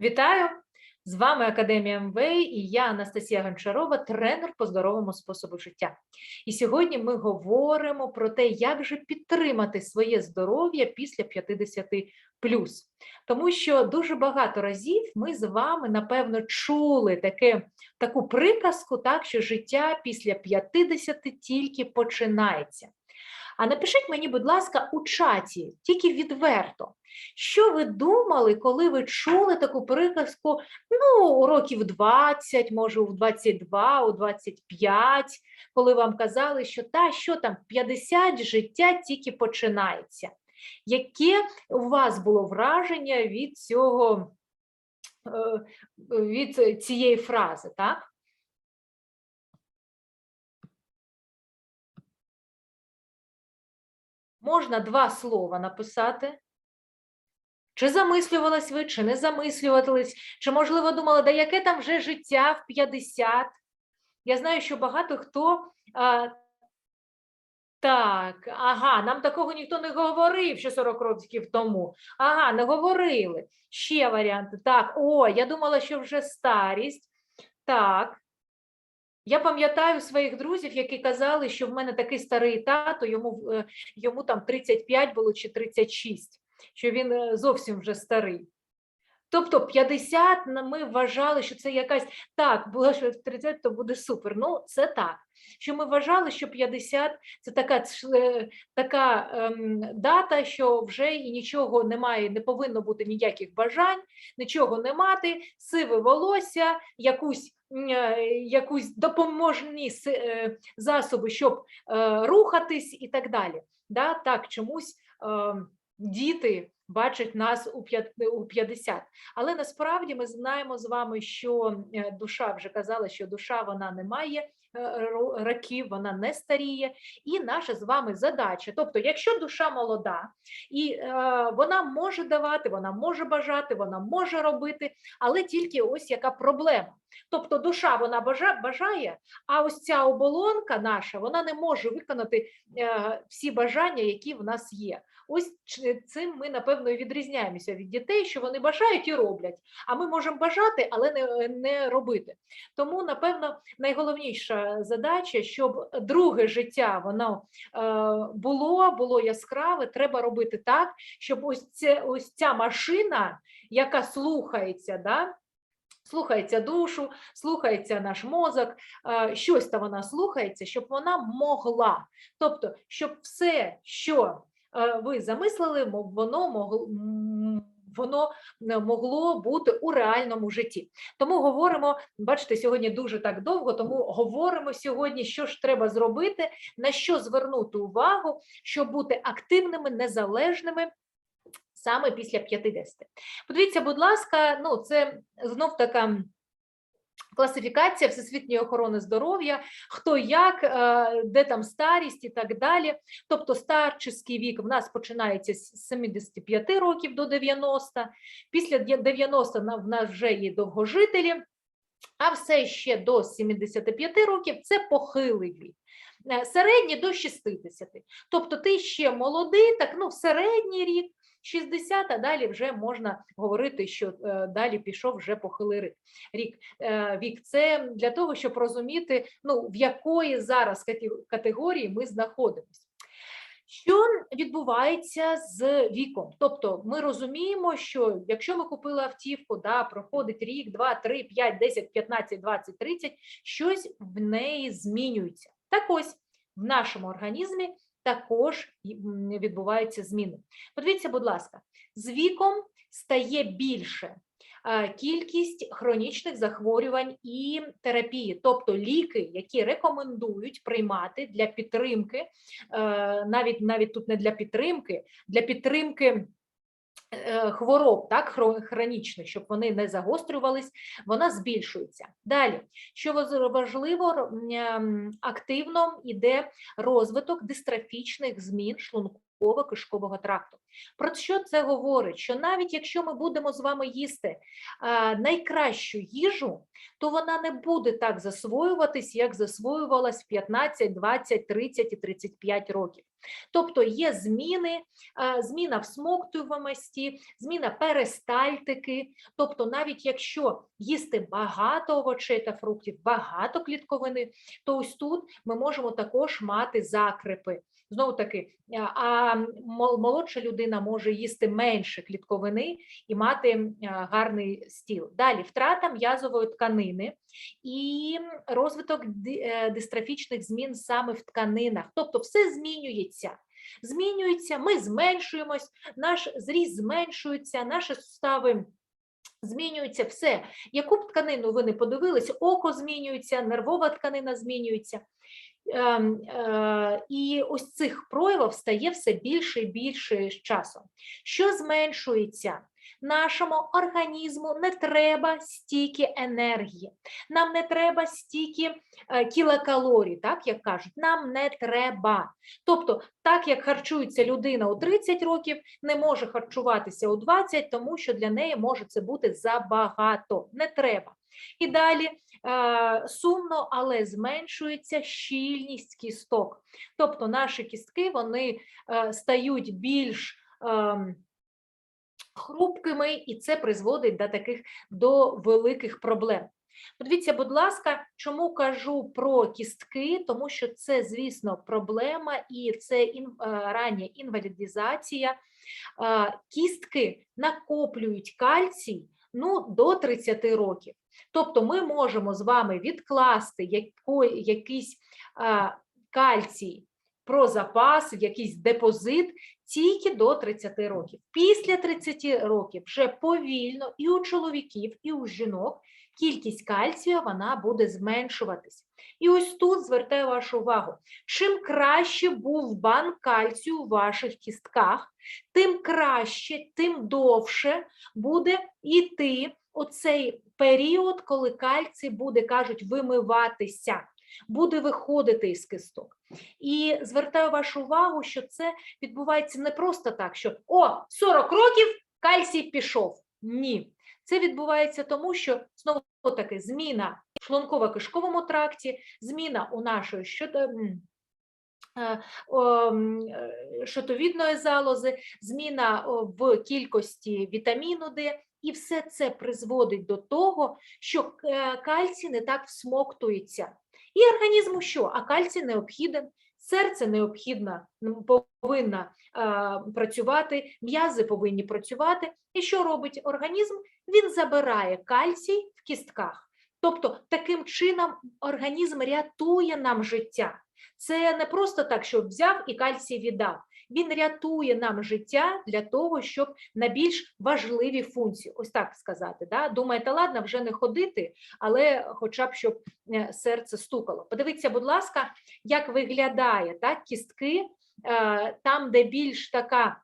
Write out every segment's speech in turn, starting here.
Вітаю! З вами Академія МВ і я Анастасія Гончарова, тренер по здоровому способу життя. І сьогодні ми говоримо про те, як же підтримати своє здоров'я після 50 Тому що дуже багато разів ми з вами, напевно, чули таке, таку приказку, так, що життя після 50 тільки починається. А напишіть мені, будь ласка, у чаті, тільки відверто, що ви думали, коли ви чули таку приказку ну, у років 20, може, у 22, у 25, коли вам казали, що та, що там, 50 життя тільки починається. Яке у вас було враження від цього, е, від цієї фрази, так? Можна два слова написати. Чи замислювались ви, чи не замислювались, чи, можливо, думали, да яке там вже життя в 50? Я знаю, що багато хто. А, так, ага, нам такого ніхто не говорив ще 40 років тому. Ага, не говорили. Ще варіанти. Так, о, я думала, що вже старість. Так. Я пам'ятаю своїх друзів, які казали, що в мене такий старий тато, йому е, йому там 35 було чи 36, що він е, зовсім вже старий. Тобто 50 ми вважали, що це якась так, було що 30, то буде супер. Ну, це так. Що ми вважали, що 50 це така е, така ем, дата, що вже і нічого немає, не повинно бути ніяких бажань, нічого не мати, сиве волосся, якусь якусь допоможні е, засоби, щоб е, рухатись і так далі. Да? Так, чомусь діти бачать нас у 50. Але насправді ми знаємо з вами, що душа вже казала, що душа вона не має років, вона не старіє, і наша з вами задача. Тобто, якщо душа молода і е, вона може давати, вона може бажати, вона може робити, але тільки ось яка проблема. Тобто душа вона бажає, а ось ця оболонка наша вона не може виконати е, всі бажання, які в нас є. Ось цим ми, напевно, відрізняємося від дітей, що вони бажають і роблять. А ми можемо бажати, але не, не робити. Тому, напевно, найголовніша задача, щоб друге життя воно е, було, було яскраве, треба робити так, щоб ось ця, ось ця машина, яка слухається, да, Слухається душу, слухається наш мозок, е, щось там вона слухається, щоб вона могла. Тобто, щоб все, що ви замислили, воно могло. Воно могло бути у реальному житті. Тому говоримо, бачите, сьогодні дуже так довго, тому говоримо сьогодні, що ж треба зробити, на що звернути увагу, щоб бути активними, незалежними саме після 50. Подивіться, будь ласка, ну це знов така. Класифікація Всесвітньої охорони здоров'я, хто як, е, де там старість і так далі. Тобто старчий вік в нас починається з 75 років до 90, після 90 в нас вже є довгожителі, а все ще до 75 років це похилий вік. Е, середній до 60. Тобто ти ще молодий, так ну середній рік, 60, а далі вже можна говорити, що е, далі пішов вже похилий рік. Е, вік це для того, щоб розуміти, ну в якої зараз категорії ми знаходимося. Що відбувається з віком? Тобто ми розуміємо, що якщо ми купили автівку, да, проходить рік, два, три, п'ять, десять, п'ятнадцять, двадцять, тридцять, щось в неї змінюється. Так ось в нашому організмі також відбуваються зміни. Подивіться, будь ласка, з віком стає більше кількість хронічних захворювань і терапії, тобто ліки, які рекомендують приймати для підтримки, е, навіть навіть тут не для підтримки, для підтримки. Е, хвороб, так, хронічних, щоб вони не загострювались, вона збільшується. Далі, що важливо, активно йде розвиток дистрофічних змін шлунково-кишкового тракту. Про що це говорить? Що навіть якщо ми будемо з вами їсти найкращу їжу, то вона не буде так засвоюватись, як засвоювалась в 15, 20, 30 і 35 років. Тобто є зміни, зміна всмоктуємості, зміна перистальтики. Тобто, навіть якщо їсти багато овочей та фруктів, багато клітковини, то ось тут ми можемо також мати закрипи. Знову таки, а молодша людина може їсти менше клітковини і мати гарний стіл. Далі втрата м'язової тканини і розвиток е, дистрофічних змін саме в тканинах. Тобто все змінюється. Змінюється, ми зменшуємось, наш зріст зменшується, наші сустави змінюються, все. Яку б тканину ви не подивились, око змінюється, нервова тканина змінюється. Ем, е, І ось цих проявів стає все більше і більше з часом. Що зменшується? Нашому організму не треба стільки енергії, нам не треба стільки е, кілокалорій, так як кажуть, нам не треба. Тобто, так як харчується людина у 30 років, не може харчуватися у 20, тому що для неї може це бути забагато. Не треба. І далі е, сумно, але зменшується щільність кісток. Тобто наші кістки вони е, стають більш ем, хрупкими, і це призводить до таких до великих проблем. Подивіться, будь ласка, чому кажу про кістки, тому що це, звісно, проблема і це е, рання інвалідизація. Е, Кістки накоплюють кальцій ну, до 30 років. Тобто ми можемо з вами відкласти якийсь кальцій про запас, якийсь депозит тільки до 30 років. Після 30 років вже повільно і у чоловіків, і у жінок кількість кальцію вона буде зменшуватись. І ось тут звертаю вашу увагу: чим краще був банк кальцію у ваших кістках, тим краще, тим довше буде йти оцей період, коли кальцій буде, кажуть, вимиватися, буде виходити із кисток. І звертаю вашу увагу, що це відбувається не просто так, що о, 40 років кальцій пішов. Ні. Це відбувається тому, що знову таки зміна в шлунково-кишковому тракті, зміна у нашої щодо. м, е, е, залози, зміна в кількості вітаміну Д, і все це призводить до того, що е, кальцій не так всмоктується. І організму що? А кальцій необхіден, серце необхідно повинно е, працювати, м'язи повинні працювати. І що робить організм? Він забирає кальцій в кістках. Тобто таким чином організм рятує нам життя. Це не просто так, що взяв і кальцій віддав. Він рятує нам життя для того, щоб на більш важливі функції, ось так сказати. Да? Думаєте, ладно, вже не ходити, але хоча б щоб е, серце стукало. Подивіться, будь ласка, як виглядає так, кістки е, там, де більш така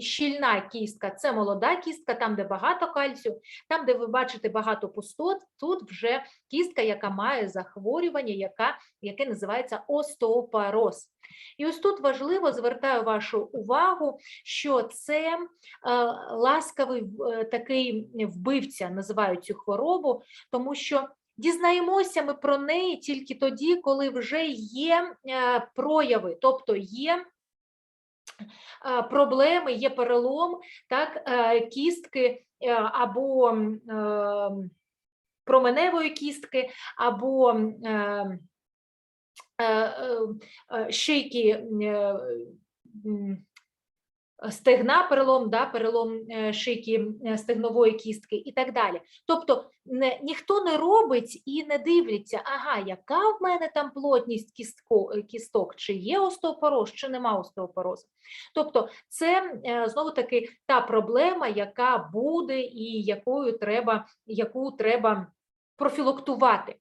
щільна кістка, це молода кістка, там, де багато кальцію, там, де ви бачите багато пустот, тут вже кістка, яка має захворювання, яка, яке називається остеопороз. І ось тут важливо звертаю вашу увагу, що це е, ласкавий е, такий вбивця, називають цю хворобу, тому що дізнаємося ми про неї тільки тоді, коли вже є е, прояви, тобто є е, проблеми, є перелом, так, е, кістки е, або е, променевої кістки, або шийки стегна, перелом, да, перелом е, шийки е, стегнової кістки і так далі. Тобто не, ніхто не робить і не дивиться, ага, яка в мене там плотність кістко, е, кісток, чи є остеопороз, чи нема остеопорозу. Тобто це знову таки та проблема, яка буде і якою треба, яку треба профілактувати.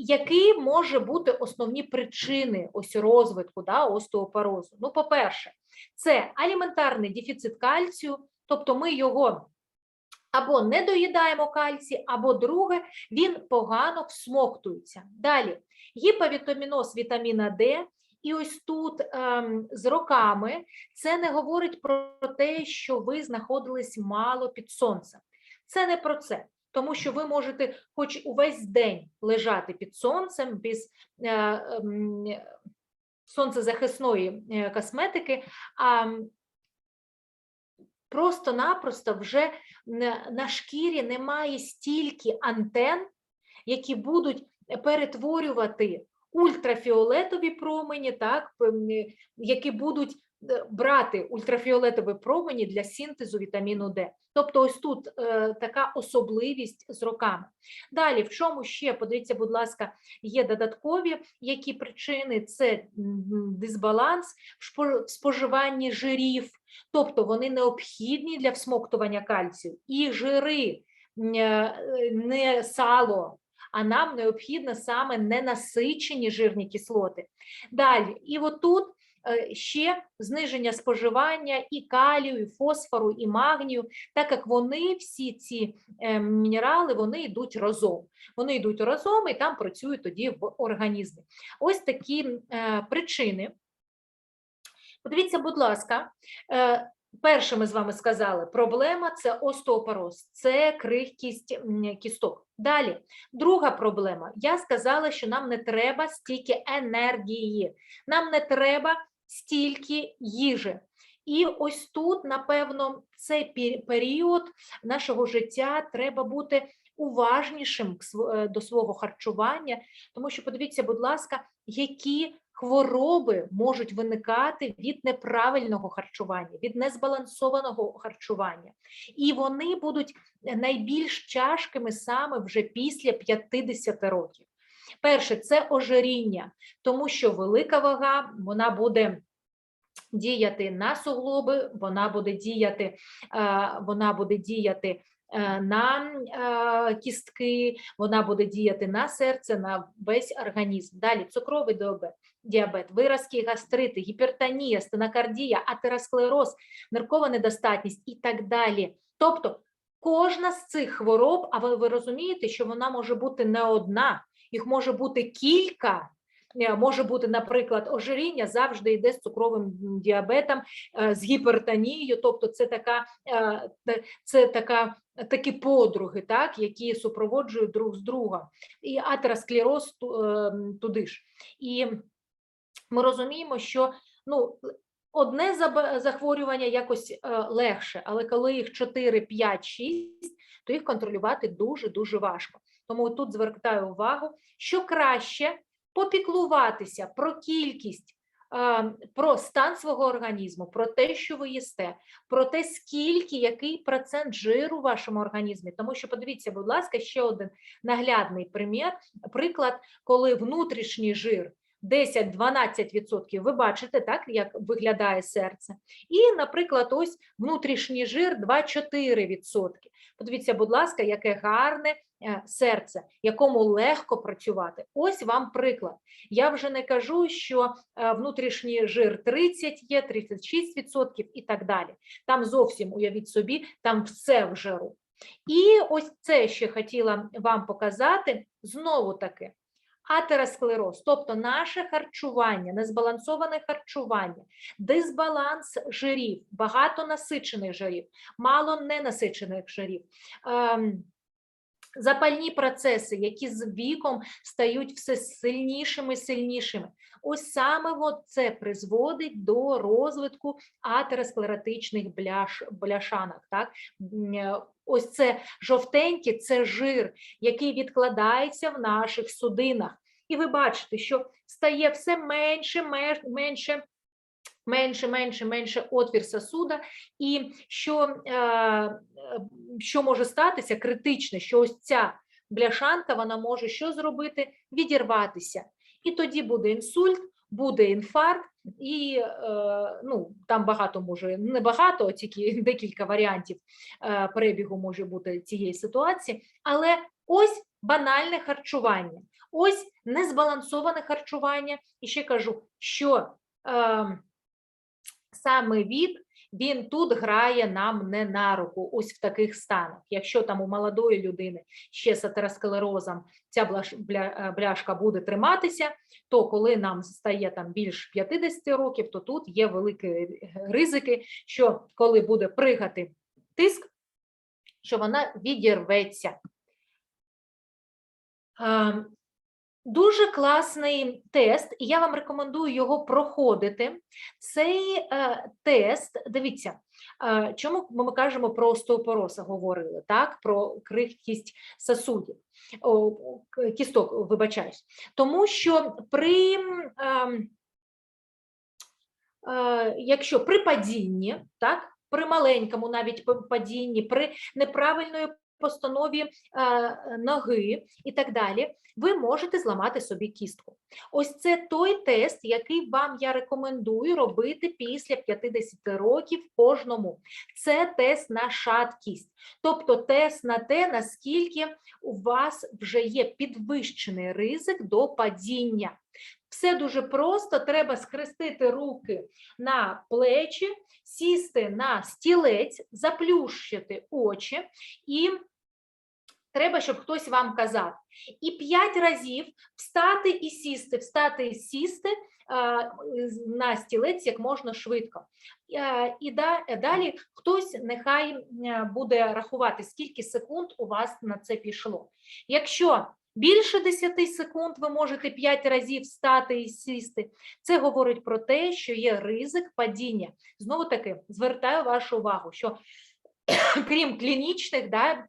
Які може бути основні причини ось розвитку да, остеопорозу? Ну, по-перше, це аліментарний дефіцит кальцію, тобто ми його або не доїдаємо кальцій, або друге, він погано всмоктується. Далі гіповітаміноз вітаміна Д І ось тут ем, з роками це не говорить про те, що ви знаходились мало під сонцем. Це не про це, тому що ви можете хоч увесь день лежати під сонцем без е, ем, сонцезахисної е, косметики, а просто-напросто вже на- шкірі немає стільки антен, які будуть перетворювати ультрафіолетові промені, так, які будуть брати ультрафіолетові промені для синтезу вітаміну Д. Тобто, ось тут е, така особливість з роками. Далі, в чому ще, подивіться, будь ласка, є додаткові які причини: це дисбаланс в споживанні жирів, тобто вони необхідні для всмоктування кальцію, і жири, е, не сало, а нам необхідно саме ненасичені жирні кислоти. Далі, і отут е, ще зниження споживання і калію, і фосфору, і магнію, так як вони всі ці е, мінерали вони йдуть разом. Вони йдуть разом і там працюють тоді в організмі. Ось такі е, причини. Подивіться, будь ласка, е, перше ми з вами сказали, проблема це остеопороз, це крихкість кісток. Далі, друга проблема. Я сказала, що нам не треба стільки енергії, нам не треба стільки їжі. І ось тут, напевно, цей період нашого життя треба бути уважнішим е, до свого харчування, тому що подивіться, будь ласка, які хвороби можуть виникати від неправильного харчування, від незбалансованого харчування. І вони будуть найбільш тяжкими саме вже після 50 років. Перше, це ожиріння, тому що велика вага вона буде діяти на суглоби, вона буде діяти, е, вона буде діяти е, на е, кістки, вона буде діяти на серце, на весь організм. Далі цукровий діабет, діабет, виразки, гастрити, гіпертонія, стенокардія, атеросклероз, ниркова недостатність і так далі. Тобто кожна з цих хвороб, а ви, ви розумієте, що вона може бути не одна, їх може бути кілька. Е, Може бути, наприклад, ожиріння завжди йде з цукровим діабетом, е, з гіпертонією, тобто це така, е, це така, такі подруги, так, які супроводжують друг з другом. І атеросклероз туди ж. І ми розуміємо, що ну, одне захворювання якось легше, але коли їх 4, 5, 6, то їх контролювати дуже-дуже важко. Тому тут звертаю увагу, що краще попіклуватися про кількість, е, про стан свого організму, про те, що ви їсте, про те, скільки, який процент жиру в вашому організмі. Тому що, подивіться, будь ласка, ще один наглядний приклад, коли внутрішній жир 10-12%, ви бачите, так, як виглядає серце. І, наприклад, ось внутрішній жир 2-4%. Подивіться, будь ласка, яке гарне е, серце, якому легко працювати. Ось вам приклад. Я вже не кажу, що е, внутрішній жир 30 є, 36% і так далі. Там зовсім уявіть собі, там все в жиру. І ось це ще хотіла вам показати знову таки. Атеросклероз, тобто наше харчування, незбалансоване харчування, дисбаланс жирів, багато насичених жирів, мало ненасичених жирів, ем, запальні процеси, які з віком стають все сильнішими сильнішими. Ось саме це призводить до розвитку атеросклеротичних бляш, бляшанок. Так? Е, Ось це жовтеньке, це жир, який відкладається в наших судинах. І ви бачите, що стає все менше, менше, менше менше, менше, отвір сосуда, і що, е, е, що може статися критичне, що ось ця бляшанка вона може що зробити? Відірватися. І тоді буде інсульт, буде інфаркт, і е, ну, там багато може, не багато, тільки декілька варіантів е, перебігу може бути цієї ситуації, але ось банальне харчування, ось незбалансоване харчування. І ще кажу, що е, саме від він тут грає нам не на руку, ось в таких станах. Якщо там у молодої людини ще з атеросклерозом ця е, бляшка буде триматися, то коли нам стає там більш 50 років, то тут є великі ризики, що коли буде пригати тиск, що вона відірветься. Дуже класний тест, і я вам рекомендую його проходити. Цей е, тест, дивіться, е, чому ми кажемо про остеопороз, говорили, так? Про крихкість сосудів, о, кісток, вибачаюсь. Тому що при, ем, е, якщо при падінні, так, при маленькому навіть падінні, при неправильної постанові е, ноги і так далі, ви можете зламати собі кістку. Ось це той тест, який вам я рекомендую робити після 50 років кожному. Це тест на шаткість, тобто тест на те, наскільки у вас вже є підвищений ризик до падіння. Все дуже просто, треба скрестити руки на плечі, сісти на стілець, заплющити очі і треба, щоб хтось вам казав. І п'ять разів встати і сісти, встати і сісти на стілець як можна швидко. І далі хтось нехай буде рахувати, скільки секунд у вас на це пішло. Якщо більше 10 секунд ви можете 5 разів встати і сісти, це говорить про те, що є ризик падіння. Знову таки звертаю вашу увагу, що крім клінічних, да,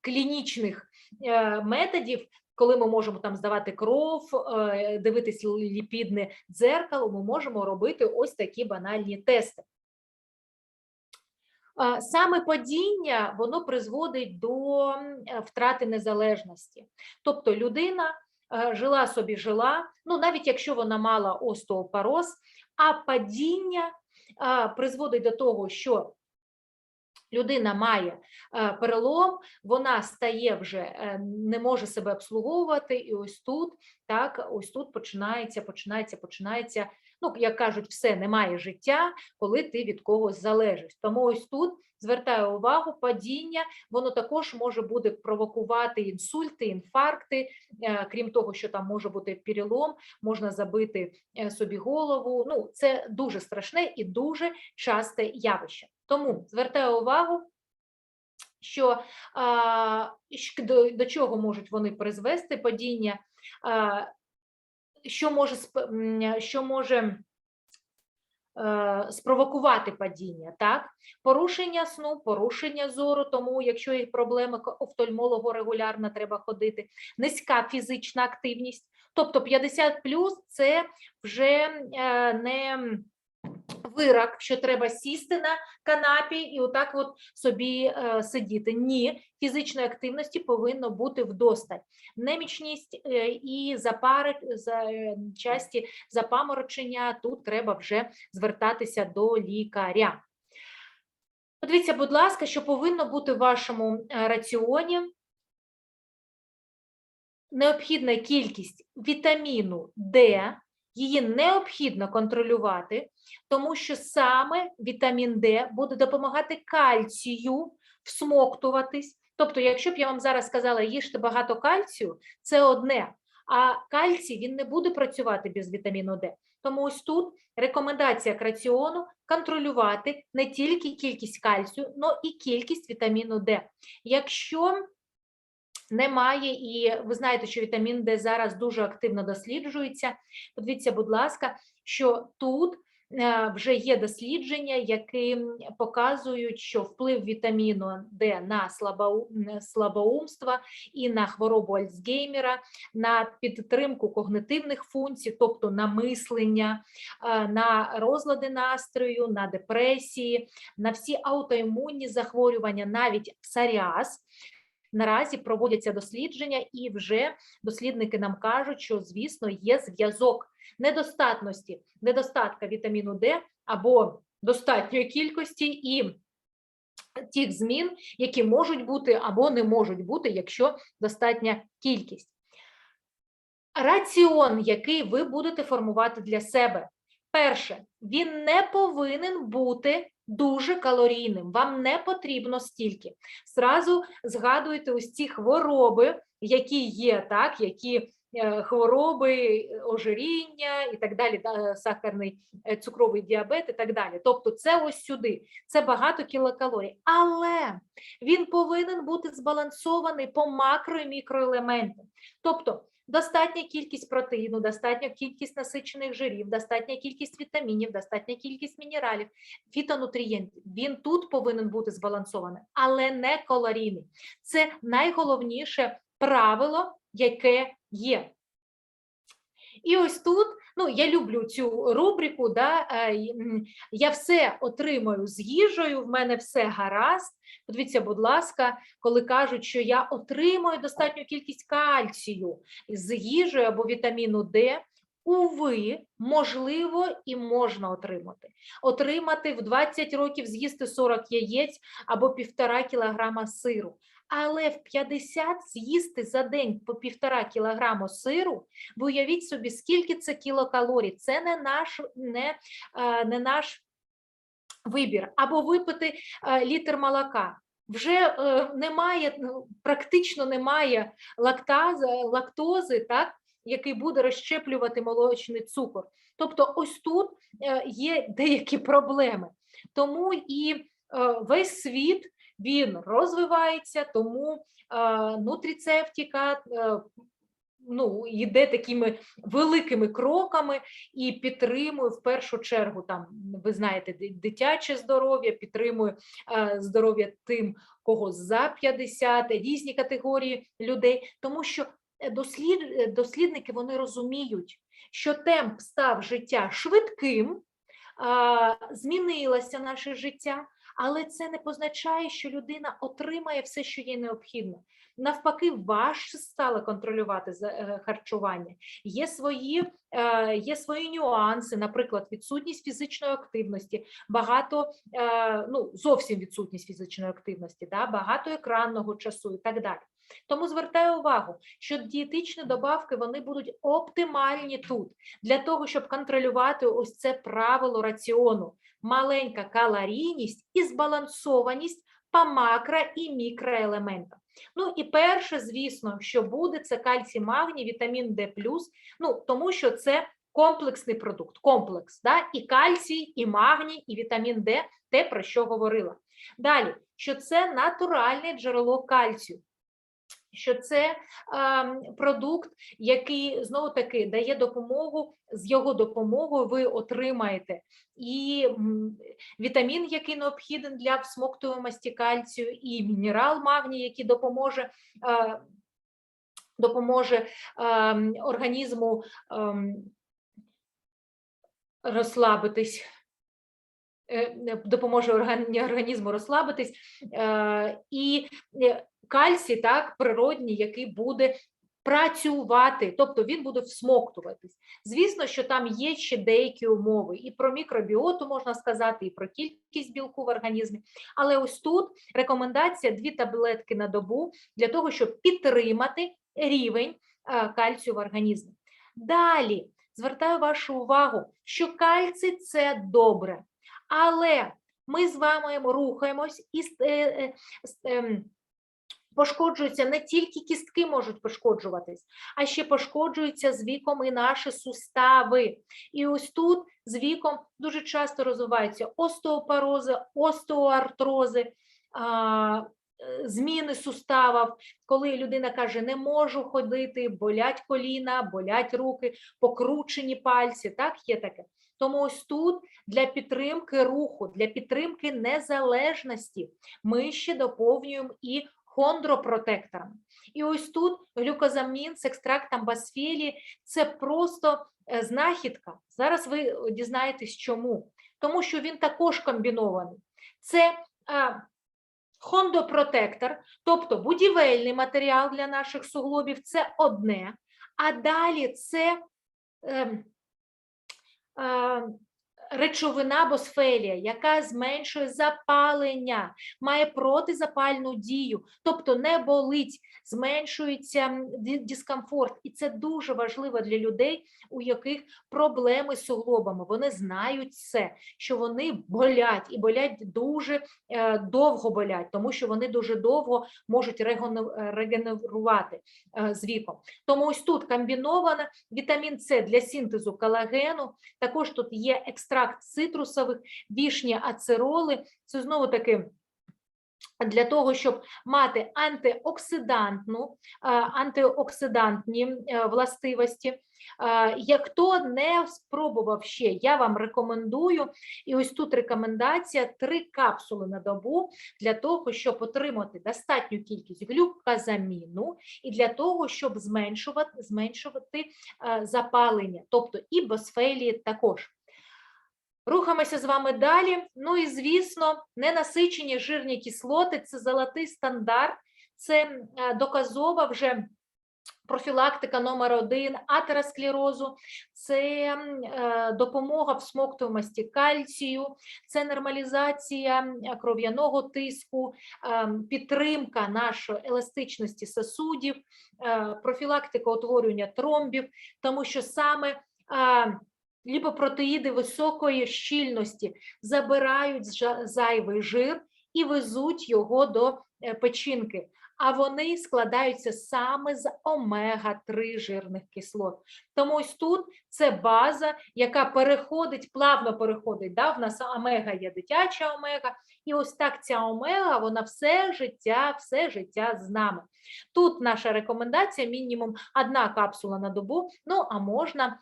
клінічних е, методів, коли ми можемо там здавати кров, е, дивитись ліпідне дзеркало, ми можемо робити ось такі банальні тести. Саме падіння воно призводить до е, втрати незалежності. Тобто людина е, жила собі жила, ну навіть якщо вона мала остеопороз, а падіння призводить до того, що людина має е, перелом, вона стає вже, не може себе обслуговувати, і ось тут, так, ось тут починається, починається, починається. Ну, як кажуть, все немає життя, коли ти від когось залежиш. Тому ось тут звертаю увагу, падіння, воно також може буде провокувати інсульти, інфаркти. е, Крім того, що там може бути перелом, можна забити е, собі голову. Ну, це дуже страшне і дуже часте явище. Тому звертаю увагу, що до, чого можуть вони призвести падіння, що може що може е, спровокувати падіння, так? Порушення сну, порушення зору, тому якщо є проблеми офтальмологу регулярно треба ходити, низька фізична активність, тобто 50 це вже е, не вирок, що треба сісти на канапі і отак от собі е, сидіти. Ні, фізичної активності повинно бути вдосталь. Немічність е, і запари, за, е, часті запаморочення, тут треба вже звертатися до лікаря. Подивіться, будь ласка, що повинно бути в вашому е, раціоні. Необхідна кількість вітаміну Д, її необхідно контролювати, тому що саме вітамін Д буде допомагати кальцію всмоктуватись. Тобто, якщо б я вам зараз сказала, їжте багато кальцію, це одне. А кальцій він не буде працювати без вітаміну Д. Тому ось тут рекомендація к раціону контролювати не тільки кількість кальцію, але і кількість вітаміну Д. Якщо немає, і ви знаєте, що вітамін Д зараз дуже активно досліджується. Подивіться, будь ласка, що тут е, вже є дослідження, які показують, що вплив вітаміну Д на слабоу- слабоумство і на хворобу Альцгеймера, на підтримку когнитивних функцій, тобто на мислення, е, на розлади настрою, на депресії, на всі аутоімунні захворювання, навіть псоріаз. Наразі проводяться дослідження, і вже дослідники нам кажуть, що звісно є зв'язок недостатності, недостатка вітаміну Д або достатньої кількості і тих змін, які можуть бути або не можуть бути, якщо достатня кількість. Раціон, який ви будете формувати для себе. Перше, він не повинен бути дуже калорійним. Вам не потрібно стільки. Зразу згадуйте ось ці хвороби, які є, так, які е, хвороби, ожиріння і так далі, сахарний е, цукровий діабет і так далі. Тобто, це ось сюди, це багато кілокалорій. Але він повинен бути збалансований по макро і мікроелементам. Тобто достатня кількість протеїну, достатня кількість насичених жирів, достатня кількість вітамінів, достатня кількість мінералів, фітонутрієнтів. Він тут повинен бути збалансований, але не калорійний. Це найголовніше правило, яке є. І ось тут, ну я люблю цю рубрику, да, е, я все отримую з їжею, в мене все гаразд. Подивіться, будь ласка, коли кажуть, що я отримую достатню кількість кальцію з їжею або вітаміну Д, уви, можливо, і можна отримати. Отримати в 20 років з'їсти 40 яєць або півтора кілограма сиру. Але в 50 з'їсти за день по півтора кілограму сиру, ви уявіть собі, скільки це кілокалорій. Це не наш, не, е, не наш вибір. Або випити е, літр молока. Вже е, немає, ну, практично немає лактази, лактози, так, який буде розщеплювати молочний цукор. Тобто, ось тут є деякі проблеми. Тому і весь світ він розвивається, тому е, нутріцептика е, ну, йде такими великими кроками і підтримує в першу чергу там, ви знаєте, дитяче здоров'я, підтримує е, здоров'я тим, кого за 50, різні категорії людей, тому що дослід, дослідники вони розуміють, що темп став життя швидким, змінилося наше життя, але це не позначає, що людина отримає все, що їй необхідно. Навпаки, важче стало контролювати е, харчування. Є свої, е, є свої нюанси, наприклад, відсутність фізичної активності, багато, е, ну зовсім відсутність фізичної активності, да, багато екранного часу і так далі. Тому звертаю увагу, що дієтичні добавки вони будуть оптимальні тут для того, щоб контролювати ось це правило раціону, маленька калорійність і збалансованість по макро і мікроелементам. Ну і перше, звісно, що буде, це кальцій, магній, вітамін Д+, ну тому що це комплексний продукт, комплекс, да? і кальцій, і магній, і вітамін Д, те, про що говорила. Далі, що це натуральне джерело кальцію що це ем, продукт, який знову таки дає допомогу. З його допомогою ви отримаєте і вітамін, який необхідний для всмоктуємості кальцію, і мінерал магній, який допоможе. Е, Допоможе ем, організму розслабитись, е, не- допоможе організму розслабитись, е, і е, кальцій, так, природній, який буде працювати, тобто він буде всмоктуватись. Звісно, що там є ще деякі умови, і про мікробіоту можна сказати, і про кількість білку в організмі. Але ось тут рекомендація дві таблетки на добу для того, щоб підтримати рівень е, кальцію в організмі. Далі звертаю вашу увагу, що кальцій це добре, але ми з вами рухаємось і е, е, ем, пошкоджуються не тільки кістки можуть пошкоджуватись, а ще пошкоджуються з віком і наші сустави. І ось тут з віком дуже часто розвиваються остеопорози, остеоартрози. Е, Зміни суставів, коли людина каже, не можу ходити, болять коліна, болять руки, покручені пальці, так є таке. Тому ось тут для підтримки руху, для підтримки незалежності ми ще доповнюємо і хондропротекторами. І ось тут глюкозамін з екстрактом басфелі – це просто е, знахідка. Зараз ви е, дізнаєтесь чому. Тому що він також комбінований. Це а, хондопротектор, тобто будівельний матеріал для наших суглобів, це одне. А далі це ем, е, речовина босфелія, яка зменшує запалення, має протизапальну дію, тобто не болить, зменшується дискомфорт. І це дуже важливо для людей, у яких проблеми з суглобами. Вони знають це, що вони болять і болять дуже е, довго болять, тому що вони дуже довго можуть е, регенерувати е, з віком. Тому ось тут комбіновано вітамін С для синтезу колагену. Також тут є екстракт цитрусових, вішні ацероли. Це знову таки. Для того, щоб мати антиоксидантну, е, антиоксидантні е, властивості. Е, Як хто не спробував ще, я вам рекомендую. І ось тут рекомендація: три капсули на добу для того, щоб отримати достатню кількість глюказаміну і для того, щоб зменшувати, зменшувати запалення, тобто і босфелії також. Рухаємося з вами далі. Ну і звісно, ненасичені жирні кислоти це золотий стандарт, це е, доказова вже. Профілактика номер один атеросклерозу, це е, допомога в смоктуємості кальцію, це нормалізація кров'яного тиску, підтримка нашої еластичності сосудів, е, профілактика утворювання тромбів, тому що саме е, ліпопротеїди високої щільності забирають зайвий жир і везуть його до е, печінки. А вони складаються саме з омега-3 жирних кислот. Тому ось тут це база, яка переходить, плавно переходить. Да? В нас омега є дитяча омега, і ось так ця омега, вона все життя, все життя з нами. Тут наша рекомендація: мінімум одна капсула на добу. Ну а можна,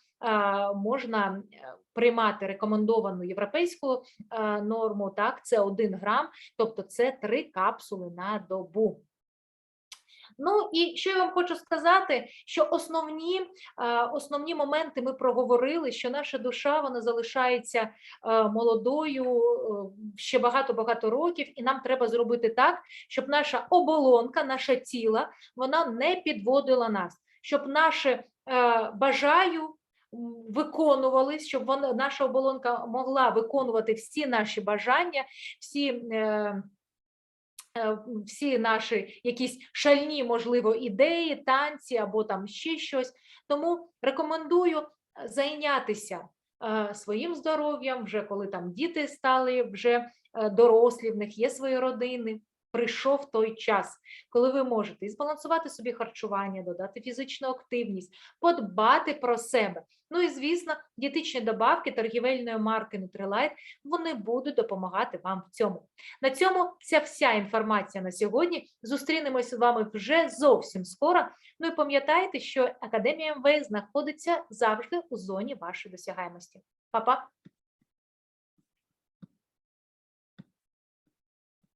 можна е, приймати рекомендовану європейську е, норму. Так, це 1 грам, тобто це 3 капсули на добу. Ну і що я вам хочу сказати, що основні, е, основні моменти ми проговорили, що наша душа вона залишається молодою ще багато-багато років, і нам треба зробити так, щоб наша оболонка, наше тіло, вона не підводила нас, щоб наше бажаю виконувались, щоб вона, наша оболонка могла виконувати всі наші бажання, всі. Е, е, всі наші якісь шальні, можливо, ідеї, танці або там ще щось. Тому рекомендую е, зайнятися е, своїм здоров'ям, вже коли там діти стали вже дорослі, в них є свої родини. Прийшов той час, коли ви можете і збалансувати собі харчування, додати фізичну активність, подбати про себе. Ну і звісно, дієтичні добавки торгівельної марки Nutrilite, вони будуть допомагати вам в цьому. На цьому ця вся інформація на сьогодні. Зустрінемося з вами вже зовсім скоро. Ну і пам'ятайте, що Академія МВ знаходиться завжди у зоні вашої досягаємості. Па-па!